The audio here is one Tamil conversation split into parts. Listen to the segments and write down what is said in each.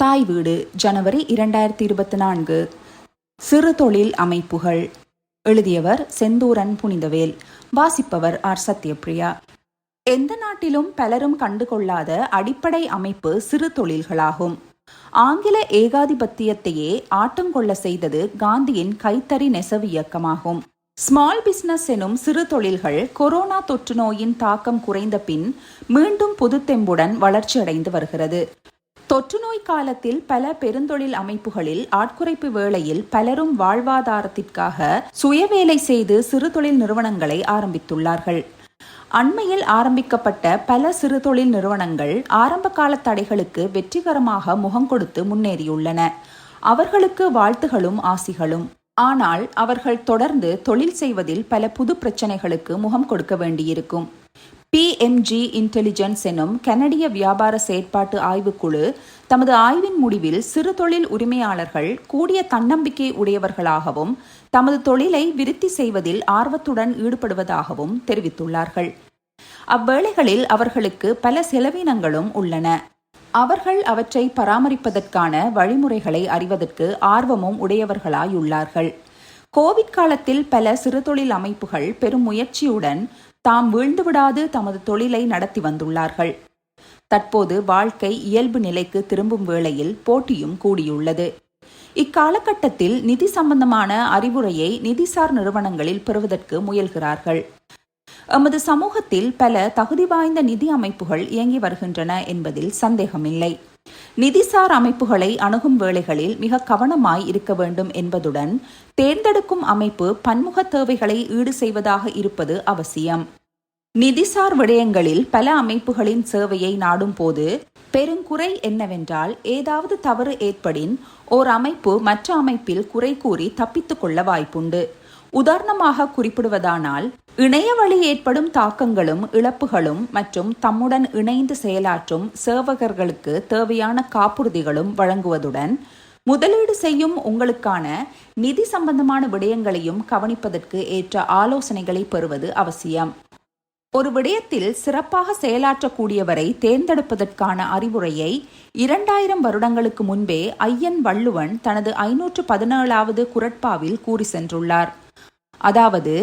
தாய் வீடு ஜனவரி இரண்டாயிரத்தி இருபத்தி நான்கு. சிறு தொழில் அமைப்புகள். எழுதியவர் செந்தூரன் புனிதவேல். வாசிப்பவர் ஆர் சத்யபிரியா எந்த நாட்டிலும் பலரும் கண்டுகொள்ளாத அடிப்படை அமைப்பு சிறு தொழில்களாகும். ஆங்கில ஏகாதிபத்தியத்தையே ஆட்டங்கொள்ள செய்தது காந்தியின் கைத்தறி நெசவு இயக்கமாகும். ஸ்மால் பிசினஸ் எனும் சிறு தொழில்கள் கொரோனா தொற்று நோயின் தாக்கம் குறைந்த பின் மீண்டும் புதுத்தெம்புடன் வளர்ச்சியடைந்து வருகிறது. தொற்று நோய் காலத்தில் பல பெருந்தொழில் அமைப்புகளில் ஆட்குறைப்பு வேளையில் பலரும் வாழ்வாதாரத்திற்காக சுயவேலை செய்து சிறு தொழில் நிறுவனங்களை ஆரம்பித்துள்ளார்கள். அண்மையில் ஆரம்பிக்கப்பட்ட பல சிறு தொழில் நிறுவனங்கள் ஆரம்ப கால தடைகளுக்கு வெற்றிகரமாக முகம் கொடுத்து முன்னேறியுள்ளன. அவர்களுக்கு வாழ்த்துகளும் ஆசிகளும். ஆனால் அவர்கள் தொடர்ந்து தொழில் செய்வதில் பல புது பிரச்சனைகளுக்கு முகம் கொடுக்க வேண்டியிருக்கும். பிஎம்ஜி இன்டெலிஜென்ஸ் எனும் கனடிய வியாபார செயற்பாட்டு ஆய்வுக்குழு தமது ஆய்வின் முடிவில் சிறு தொழில் உரிமையாளர்கள் கூடிய தன்னம்பிக்கை உடையவர்களாகவும் தமது தொழிலை விருத்தி செய்வதில் ஆர்வத்துடன் ஈடுபடுவதாகவும் தெரிவித்துள்ளார்கள். அவ்வேளைகளில் அவர்களுக்கு பல செலவினங்களும் உள்ளன. அவர்கள் அவற்றை பராமரிப்பதற்கான வழிமுறைகளை அறிவதற்கு ஆர்வமும் உடையவர்களாயுள்ளார்கள். கோவிட் காலத்தில் பல சிறுதொழில் அமைப்புகள் பெரும் முயற்சியுடன் தாம் வீழ்ந்துவிடாது தமது தொழிலை நடத்தி வந்துள்ளார்கள். தற்போது வாழ்க்கை இயல்பு நிலைக்கு திரும்பும் வேளையில் போட்டியும் கூடியுள்ளது. இக்காலகட்டத்தில் நிதி சம்பந்தமான அறிவுரையை நிதிசார் நிறுவனங்களில் பெறுவதற்கு முயல்கிறார்கள். எமது சமூகத்தில் பல தகுதி வாய்ந்த நிதி அமைப்புகள் இயங்கி வருகின்றன என்பதில் சந்தேகமில்லை. நிதிசார் அமைப்புகளை அணுகும் வேளைகளில் மிக கவனமாய் இருக்க வேண்டும் என்பதுடன் தேர்ந்தெடுக்கும் அமைப்பு பன்முக தேவைகளை ஈடு செய்வதாக இருப்பது அவசியம். நிதிசார் விடயங்களில் பல அமைப்புகளின் சேவையை நாடும் போது பெருங்குறை என்னவென்றால் ஏதாவது தவறு ஏற்படின் ஓர் அமைப்பு மற்ற அமைப்பில் குறை கூறி தப்பித்துக் கொள்ள வாய்ப்புண்டு. உதாரணமாக குறிப்பிடுவதானால் இணைய வழி ஏற்படும் தாக்கங்களும் இழப்புகளும் மற்றும் தம்முடன் இணைந்து செயலாற்றும் சேவகர்களுக்கு தேவையான காப்புறுதிகளும் வழங்குவதுடன் முதலீடு செய்யும் உங்களுக்கான நிதி சம்பந்தமான விடயங்களையும் கவனிப்பதற்கு ஏற்ற ஆலோசனைகளை பெறுவது அவசியம். ஒரு விடயத்தில் சிறப்பாக செயலாற்றக்கூடியவரை தேர்ந்தெடுப்பதற்கான அறிவுரையை இரண்டாயிரம் வருடங்களுக்கு முன்பே ஐயன் வள்ளுவன் தனது ஐநூற்று பதினேழாவது குரட்பாவில் கூறி சென்றுள்ளார். அதாவது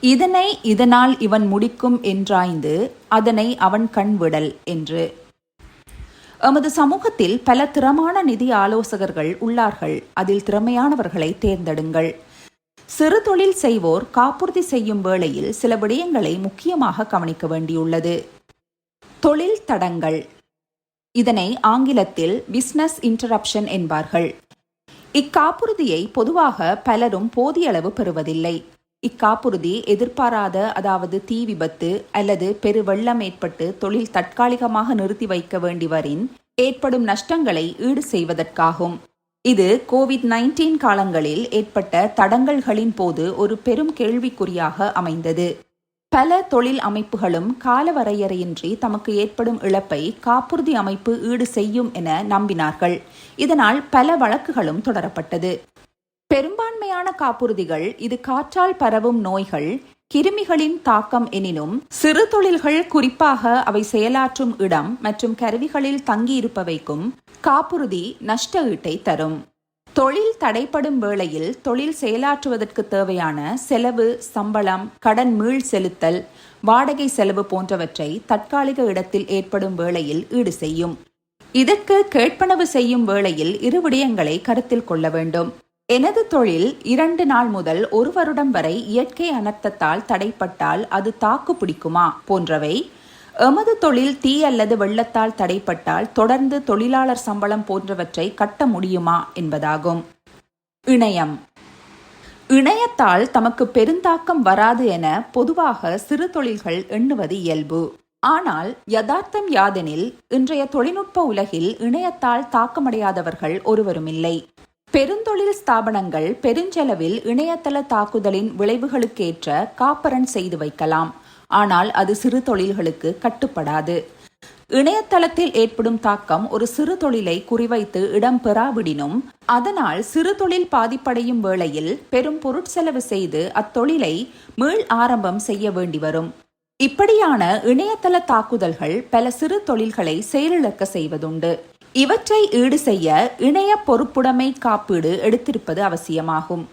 இதனை இதனால் இவன் முடிக்கும் என்றாய்ந்து அதனை அவன் கண்விடல் என்று. எமது சமூகத்தில் பல திறமான நிதி ஆலோசகர்கள் உள்ளார்கள். அதில் திறமையானவர்களை தேர்ந்தெடுங்கள். சிறு தொழில் செய்வோர் காப்புறுதி செய்யும் வேளையில் சில விடயங்களை முக்கியமாக கவனிக்க வேண்டியுள்ளது. தொழில் தடங்கள். இதனை ஆங்கிலத்தில் பிஸ்னஸ் இன்டரப்ஷன் என்பார்கள். இக்காப்புறுதியை பொதுவாக பலரும் போதிய அளவு பெறுவதில்லை. இக்காப்புறுதி எதிர்பாராத அதாவது தீ விபத்து அல்லது பெரு வெள்ளம் ஏற்பட்டு தொழில் தற்காலிகமாக நிறுத்தி வைக்க வேண்டிவரின் ஏற்படும் நஷ்டங்களை ஈடு செய்வதற்காகும். இது கோவிட் நைன்டீன் காலங்களில் ஏற்பட்ட தடங்கல்களின் போது ஒரு பெரும் கேள்விக்குறியாக அமைந்தது. பல தொழில் அமைப்புகளும் காலவரையறையின்றி தமக்கு ஏற்படும் இழப்பை காப்புறுதி அமைப்பு ஈடு செய்யும் என நம்பினார்கள். இதனால் பல வழக்குகளும் தொடரப்பட்டது. முதன்மையான காப்புறுதிகள் இது காற்றால் பரவும் நோய்கள் கிருமிகளின் தாக்கம் எனினும் சிறு தொழில்கள் குறிப்பாக அவை செயலாற்றும் இடம் மற்றும் கருவிகளில் தங்கியிருப்பவைக்கும் காப்புறுதி நஷ்ட ஈட்டை தரும். தொழில் தடைப்படும் வேளையில் தொழில் செயலாற்றுவதற்கு தேவையான செலவு சம்பளம் கடன் மீள் செலுத்தல் வாடகை செலவு போன்றவற்றை தற்காலிக இடத்தில் ஏற்படும் வேளையில் ஈடு செய்யும். இதற்கு கேட்பனவு செய்யும் வேளையில் இரு விடயங்களை கருத்தில் கொள்ள வேண்டும். எனது தொழில் இரண்டு நாள் முதல் ஒரு வருடம் வரை இயற்கை அனர்த்தத்தால் தடைப்பட்டால் அது தாக்கு பிடிக்குமா? போன்றவை. எமது தொழில் தீ அல்லது வெள்ளத்தால் தடைப்பட்டால் தொடர்ந்து தொழிலாளர் சம்பளம் போன்றவற்றை கட்ட முடியுமா? என்பதாகும். இணையம். இணையத்தால் தமக்கு பெருந்தாக்கம் வராது என பொதுவாக சிறு தொழில்கள் எண்ணுவது இயல்பு. ஆனால் யதார்த்தம் யாதெனில் இன்றைய தொழில்நுட்ப உலகில் இணையத்தால் தாக்கமடையாதவர்கள் ஒருவரும் இல்லை பெருந்தொழில் ஸ்தாபனங்கள் பெருஞ்செலவில் இணையதள தாக்குதலின் விளைவுகளுக்கேற்ற காப்பரன் செய்து வைக்கலாம். ஆனால் அது சிறு தொழில்களுக்கு கட்டுப்படாது. இணையதளத்தில் ஏற்படும் தாக்கம் ஒரு சிறு தொழிலை குறிவைத்து இடம்பெறாவிடினும் அதனால் சிறு தொழில் பாதிப்படையும் வேளையில் பெரும் பொருட்செலவு செய்து அத்தொழிலை மீள் ஆரம்பம் செய்ய வேண்டி வரும் இப்படியான இணையதள தாக்குதல்கள் பல சிறு தொழில்களை செயலிழக்க செய்வதுண்டு. இவற்றை ஈடு செய்ய இணைய பொறுப்புடைமை காப்பீடு எடுத்திருப்பது அவசியமாகும்.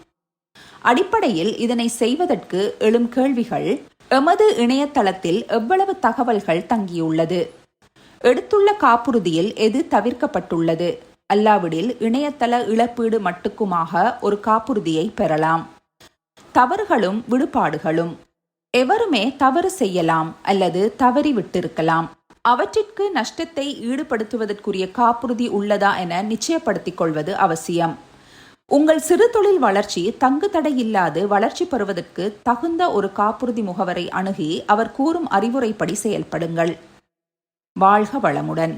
அடிப்படையில் இதனை செய்வதற்கு எழும் கேள்விகள் எமது இணையதளத்தில் எவ்வளவு தகவல்கள் தங்கியுள்ளது? எடுத்துள்ள காப்புறுதியில் எது தவிர்க்கப்பட்டுள்ளது? அல்லாவிடில் இணையதள இழப்பீடு மட்டுக்குமாக ஒரு காப்புறுதியை பெறலாம். தவறுகளும் விடுபாடுகளும். எவருமே தவறு செய்யலாம் அல்லது தவறி விட்டிருக்கலாம் அவற்றிற்கு நஷ்டத்தை ஈடுபடுத்துவதற்குரிய காப்புறுதி உள்ளதா என நிச்சயப்படுத்திக் கொள்வது அவசியம். உங்கள் சிறு தொழில் வளர்ச்சி தங்கு தடையில்லாது வளர்ச்சி பெறுவதற்கு தகுந்த ஒரு காப்புறுதி முகவரை அணுகி அவர் கூறும் அறிவுரைப்படி செயல்படுங்கள். வாழ்க வளமுடன்.